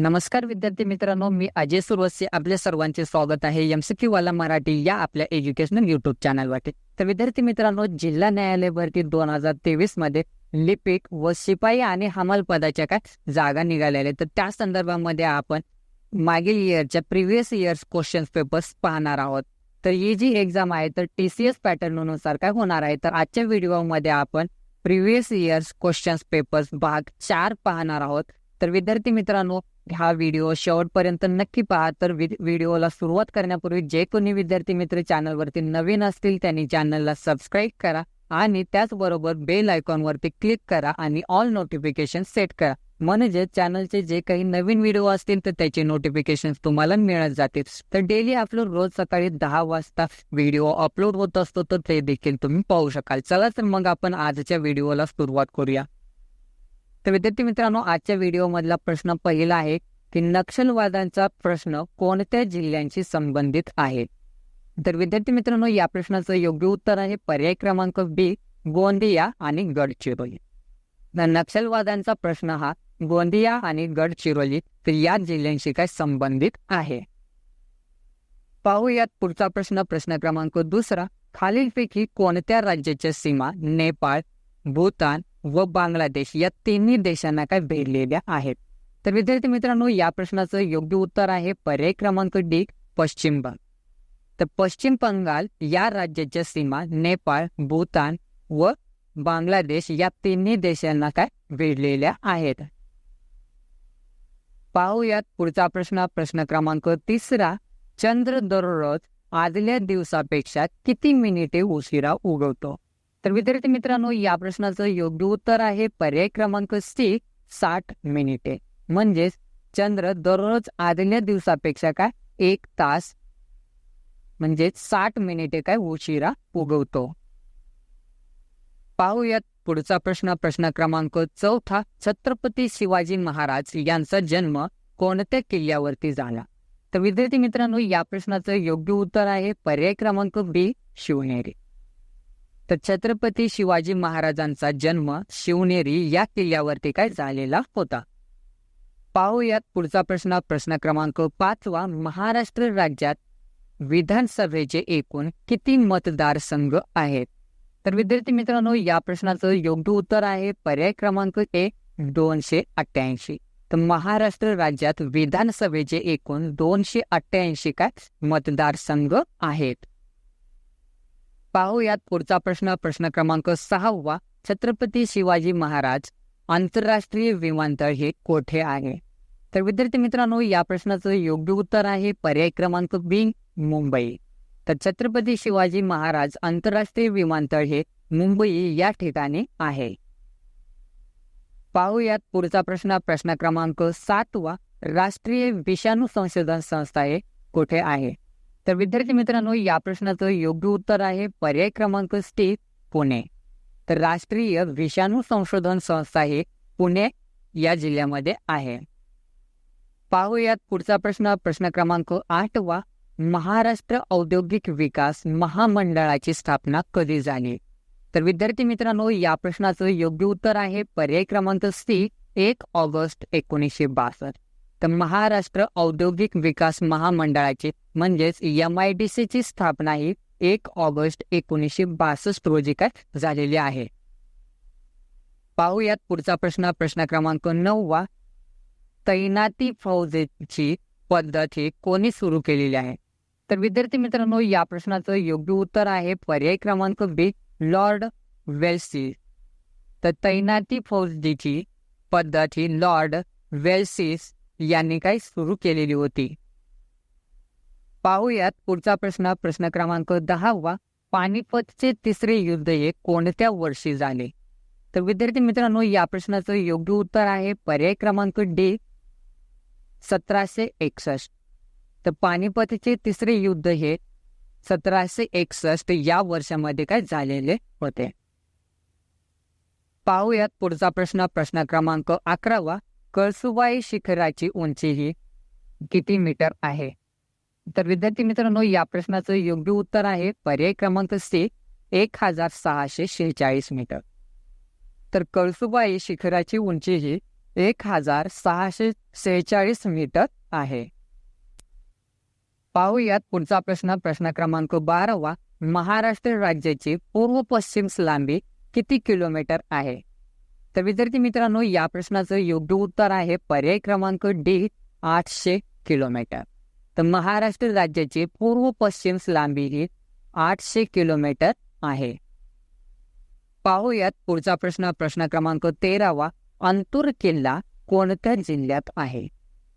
नमस्कार विद्यार्थी मित्रांनो मी अजय सुरवसे. आपल्या सर्वांचे स्वागत आहे एमसीक्यू वाला मराठी या आपल्या एज्युकेशनल युट्यूब चॅनलवरती. तर विद्यार्थी मित्रांनो जिल्हा न्यायालय भरती दोन हजार तेवीसमध्ये लिपिक व शिपाई आणि हमाल पदाच्या काय जागा निघालेल्या तर त्या संदर्भामध्ये आपण मागील इयरच्या प्रिव्हियस इयर्स क्वेश्चन पेपर्स पाहणार आहोत. तर ही जी एक्झाम आहे तर टी सी एस पॅटर्ननुसार काय होणार आहे? तर आजच्या व्हिडिओमध्ये आपण प्रिव्हियस इयर्स क्वेश्चन्स पेपर्स भाग चार पाहणार आहोत. तर विद्यार्थी मित्रांनो हा व्हिडिओ शेवटपर्यंत नक्की पहा. तर व्हिडिओला सुरुवात करण्यापूर्वी जे कोणी विद्यार्थी मित्र चॅनलवरती नवीन असतील त्यांनी चॅनलला सबस्क्राईब करा आणि त्याचबरोबर बेल आयकॉनवरती क्लिक करा आणि ऑल नोटिफिकेशन सेट करा. म्हणजे चॅनलचे जे काही नवीन व्हिडिओ असतील तर त्याचे नोटिफिकेशन तुम्हाला मिळत जातील. तर डेली अपलोड रोज सकाळी दहा वाजता व्हिडिओ अपलोड होत असतो तर ते देखील तुम्ही पाहू शकाल. चला तर मग आपण आजच्या व्हिडिओला सुरुवात करूया. तर विद्यार्थी मित्रांनो आजच्या व्हिडिओमधला प्रश्न पहिला आहे की नक्षलवादांचा प्रश्न कोणत्या जिल्ह्यांशी संबंधित आहे? तर विद्यार्थी मित्रांनो या प्रश्नाचं योग्य उत्तर आहे पर्याय क्रमांक बी गोंदिया आणि गडचिरोली. नक्षलवादांचा प्रश्न हा गोंदिया आणि गडचिरोली तर या जिल्ह्यांशी काय संबंधित आहे? पाहूयात पुढचा प्रश्न प्रश्न क्रमांक दुसरा. खालीलपैकी कोणत्या राज्याच्या सीमा नेपाळ भूतान व बांगलादेश या तिन्ही देशांना काय भेटलेल्या आहेत. तर विद्यार्थी मित्रांनो या प्रश्नाचं योग्य उत्तर आहे पर्याय क्रमांक डी पश्चिम बंगाल तर पश्चिम बंगाल या राज्याच्या सीमा नेपाळ भूतान व बांगलादेश या तिन्ही देशांना काय वेढलेल्या आहेत. पाहूयात पुढचा प्रश्न प्रश्न क्रमांक तिसरा. चंद्र दररोज आदल्या दिवसापेक्षा किती मिनिटे उशिरा उगवतो? तर विद्यार्थी मित्रांनो या प्रश्नाचं योग्य उत्तर आहे. पर्याय क्रमांक सी साठ मिनिटे. म्हणजेच चंद्र दररोज आदल्या दिवसापेक्षा काय? एक तास म्हणजे साठ मिनिटे काय? उशिरा उगवतो. पाहूयात पुढचा प्रश्न. प्रश्न क्रमांक चौथा छत्रपती शिवाजी महाराज यांचा जन्म कोणत्या किल्ल्यावरती झाला? तर विद्यार्थी मित्रांनो या प्रश्नाचं योग्य उत्तर आहे. पर्याय क्रमांक बी शिवनेरी. तर छत्रपती शिवाजी महाराजांचा जन्म शिवनेरी या किल्ल्यावरती काय झालेला होता? पाहूयात पुढचा प्रश्न. प्रश्न क्रमांक पाचवा. महाराष्ट्र राज्यात विधानसभेचे एकूण किती मतदारसंघ आहेत? तर विद्यार्थी मित्रांनो या प्रश्नाचं योग्य उत्तर आहे पर्याय क्रमांक एक दोनशे अठ्ठ्याऐंशी. तर महाराष्ट्र राज्यात विधानसभेचे एकूण दोनशे अठ्ठ्याऐंशी काय? मतदारसंघ आहेत. पाहूयात पुढचा प्रश्न. प्रश्न क्रमांक सहावा छत्रपती शिवाजी महाराज आंतरराष्ट्रीय विमानतळ हे कोठे आहे? तर विद्यार्थी मित्रांनो या प्रश्नाचं योग्य उत्तर आहे पर्याय क्रमांक बी मुंबई. तर छत्रपती शिवाजी महाराज आंतरराष्ट्रीय विमानतळ हे मुंबई या ठिकाणी आहे. पाहूयात पुढचा प्रश्न. प्रश्न क्रमांक सातवा राष्ट्रीय विषाणू संशोधन संस्था हे कुठे आहे? तर विद्यार्थी मित्रांनो या प्रश्नाचं योग्य उत्तर आहे पर्याय क्रमांक सी पुणे. तर राष्ट्रीय विषाणू संशोधन संस्था हे पुणे या जिल्ह्यामध्ये आहे. पाहूयात पुढचा प्रश्न. प्रश्न क्रमांक आठवा महाराष्ट्र औद्योगिक विकास महामंडळाची स्थापना कधी झाली? तर विद्यार्थी मित्रांनो या प्रश्नाचं योग्य उत्तर आहे पर्याय क्रमांक सी एक ऑगस्ट एकोणीसशे बासष्ट. तर महाराष्ट्र औद्योगिक विकास महामंडळाची म्हणजेच एम आय डी सीची स्थापना ही एक ऑगस्ट एकोणीसशे बासष्ट रोजी काय झालेली आहे. पाहूयात पुढचा प्रश्न. प्रश्न क्रमांक नववा तैनाती फौजेची पद्धत ही कोणी सुरू केलेली आहे? तर विद्यार्थी मित्रांनो या प्रश्नाचं योग्य उत्तर आहे पर्याय क्रमांक बी लॉर्ड वेल्सी. तर तैनाती फौजेची पद्धत ही लॉर्ड वेल्सीस यांनी काही सुरू केलेली होती? पाहूयात पुढचा प्रश्न. प्रश्न क्रमांक दहावा पानिपतचे तिसरे युद्ध हे कोणत्या वर्षी झाले? तर विद्यार्थी मित्रांनो या प्रश्नाचं योग्य उत्तर आहे पर्याय क्रमांक डी सतराशे एकसष्ट. तर पानिपतचे तिसरे युद्ध हे सतराशे एकसष्ट या वर्षामध्ये काय झालेले होते? पाहूयात पुढचा प्रश्न. प्रश्न क्रमांक अकरावा कळसुबाई शिखराची उंची ही किती मीटर आहे? तर विद्यार्थी मित्रांनो या प्रश्नाचं योग्य उत्तर आहे पर्याय क्रमांक सी एक हजार सहाशे शेहेचाळीस मीटर. तर कळसुबाई शिखराची उंची ही एक हजार सहाशे सेहेचाळीस मीटर आहे. पाहूयात पुढचा प्रश्न प्रश्न क्रमांक बारावा. महाराष्ट्र राज्याची पूर्व पश्चिम लांबी किती किलोमीटर आहे? तर विद्यार्थी मित्रांनो या प्रश्नाचं योग्य उत्तर आहे पर्याय क्रमांक डी आठशे किलोमीटर. तर महाराष्ट्र राज्याची पूर्व पश्चिम लांबी ही आठशे किलोमीटर आहे. पाहूयात पुढचा प्रश्न. प्रश्न क्रमांक तेरावा अंतूर किल्ला कोणत्या जिल्ह्यात आहे?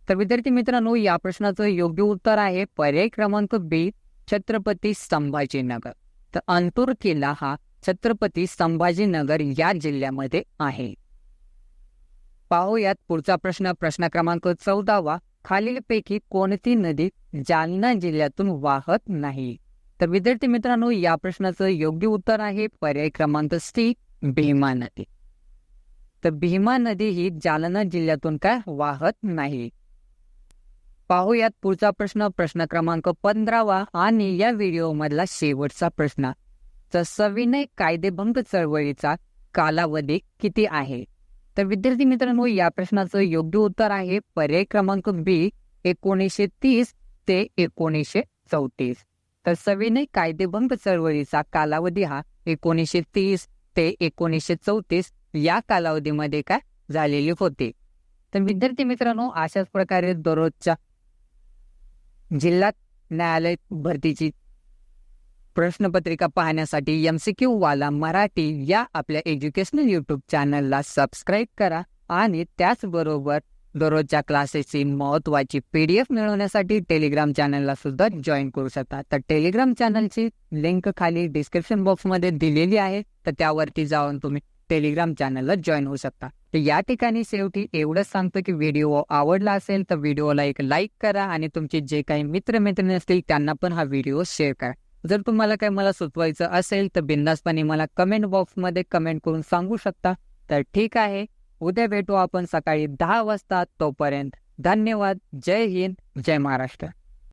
तर विद्यार्थी मित्रांनो या प्रश्नाचं योग्य उत्तर आहे पर्याय क्रमांक बी छत्रपती संभाजीनगर. तर अंतूर किल्ला हा छत्रपती संभाजीनगर या जिल्ह्यामध्ये आहे. पाहूयात पुढचा प्रश्न. प्रश्न क्रमांक चौदावा. खालीलपैकी कोणती नदी जालना जिल्ह्यातून वाहत नाही? तर विद्यार्थी मित्रांनो या प्रश्नाचं योग्य उत्तर आहे पर्याय क्रमांक सी भीमा नदी. तर भीमा नदी ही जालना जिल्ह्यातून काय वाहत नाही? पाहूयात पुढचा प्रश्न. प्रश्न क्रमांक पंधरावा. आणि या व्हिडिओ मधला शेवटचा प्रश्न. सविनय कायदेभंग चळवळीचा कालावधी किती आहे? तर विद्यार्थी मित्रांनो या प्रश्नाचं योग्य उत्तर आहे पर्याय क्रमांक बी एकोणीसशे तीस ते एकोणीसशे चौतीस. तर सविनय कायदेभंग चळवळीचा कालावधी हा एकोणीसशे तीस ते एकोणीसशे चौतीस या कालावधीमध्ये काय झालेली होती? तर विद्यार्थी मित्रांनो अशाच प्रकारे दररोजच्या जिल्हा न्यायालय भरतीची प्रश्नपत्रिका पाहण्यासाठी एम सी क्यू वाला मराठी या आपल्या एज्युकेशनल यूट्यूब चॅनलला सबस्क्राईब करा आणि त्याचबरोबर दररोजच्या क्लासेसची महत्वाची पी डी एफ मिळवण्यासाठी टेलिग्राम चॅनलला सुद्धा जॉईन करू शकता. तर टेलिग्राम चॅनलची लिंक खाली डिस्क्रिप्शन बॉक्समध्ये दिलेली आहे. तर त्यावरती जाऊन तुम्ही टेलिग्राम चॅनलला जॉईन होऊ शकता. तर या ठिकाणी शेवटी एवढंच सांगतो की व्हिडिओ आवडला असेल तर व्हिडिओला एक लाईक करा आणि तुमचे जे काही मित्रमैत्रिणी असतील त्यांना पण हा व्हिडिओ शेअर करा. जर तुम्हाला काही मला सुचवायचं असेल तर बिंदासपणे मला कमेंट बॉक्समध्ये कमेंट करून सांगू शकता. तर ठीक आहे. उद्या भेटू आपण सकाळी दहा वाजता तोपर्यंत. धन्यवाद. जय हिंद. जय महाराष्ट्र.